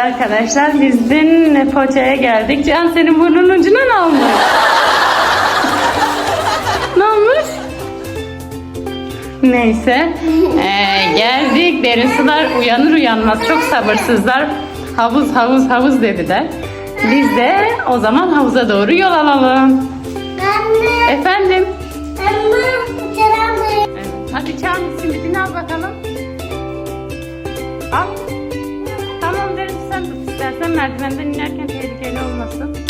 arkadaşlar biz dün Foça'ya geldik. Can senin burnunun ucuna ne olmuş? ne olmuş? Neyse ee, geldik derin sular uyanır uyanmaz çok sabırsızlar. Havuz havuz havuz dediler. Biz de o zaman havuza doğru yol alalım. Anne, Efendim? anne. Hadi Çağın simidini al bakalım. Al. Merdivenden inerken tehlikeli olmasın.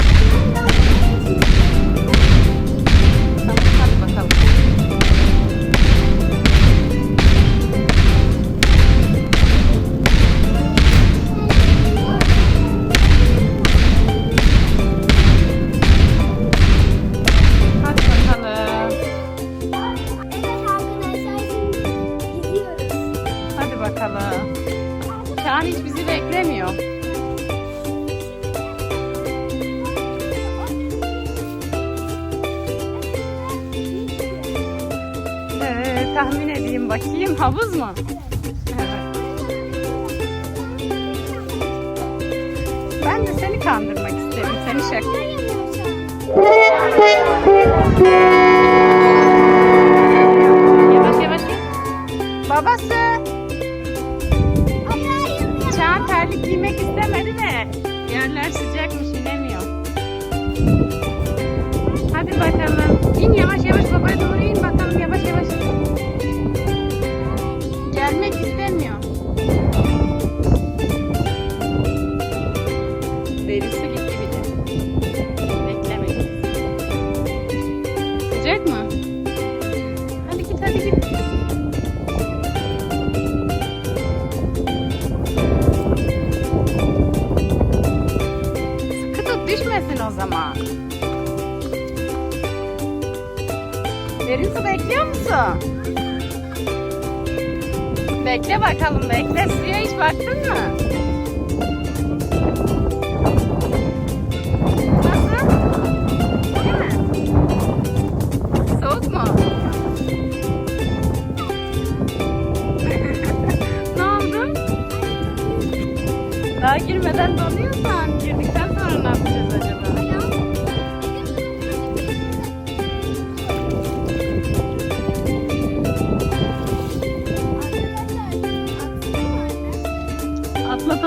Tahmin edeyim bakayım havuz mu? Ben de seni kandırmak istedim. Seni şaka. Babası. Çağan terlik giymek istemedi de yerler sıcakmış düşmesin o zaman. Derin su bekliyor musun? Bekle bakalım bekle. Suya hiç baktın mı? Soğuk mu? ne oldu? Daha girmeden donuyorsan girdikten sonra ne yapacağız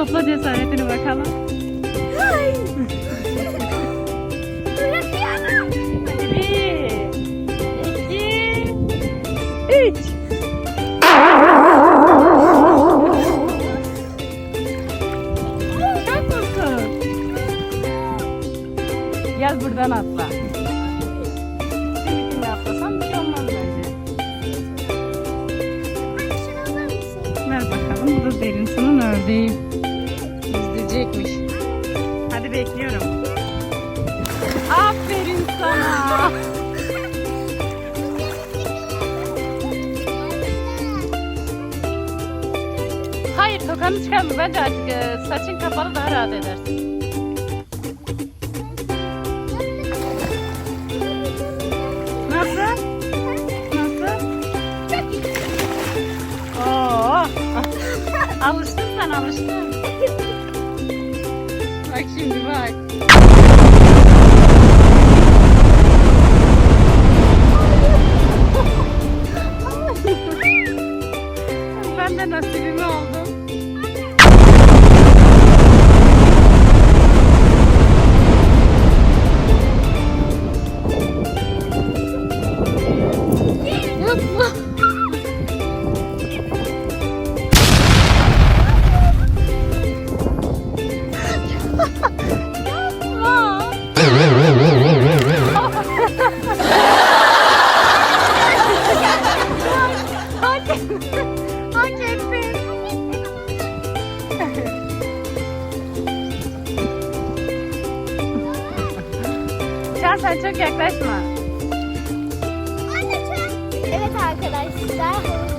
topla cesaretini bakalım. Bir, iki, üç. Çok musun? Gel buradan atla. Simitini atlasan bir şey olmaz bence. Ver bakalım. Bu da derin sunun ördeği. Tokanı çıkarma. Bence artık e, saçın kapalı daha rahat edersin. Nasıl? Nasıl? Oo. alıştın sen alıştın. Bak şimdi bak. Can sen çok yaklaşma. Evet arkadaşlar.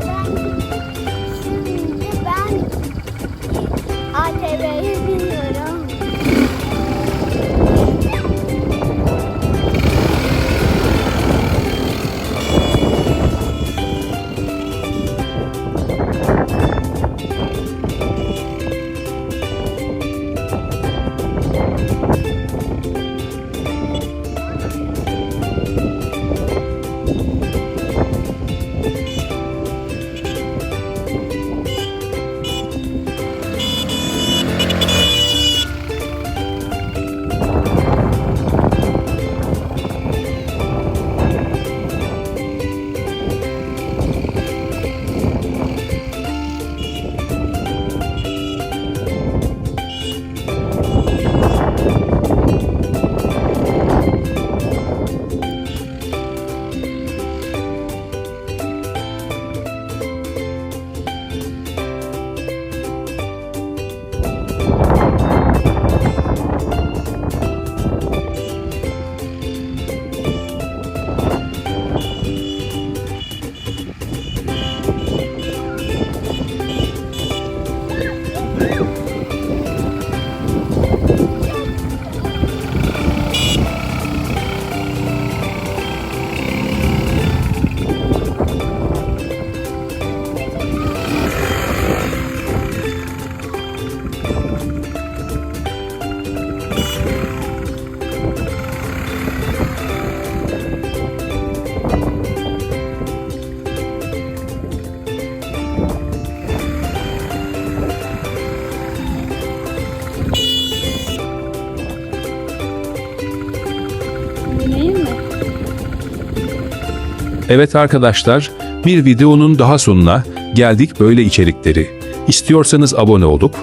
Evet arkadaşlar, bir videonun daha sonuna geldik böyle içerikleri. İstiyorsanız abone olup,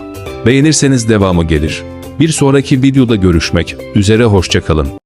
beğenirseniz devamı gelir. Bir sonraki videoda görüşmek üzere hoşçakalın.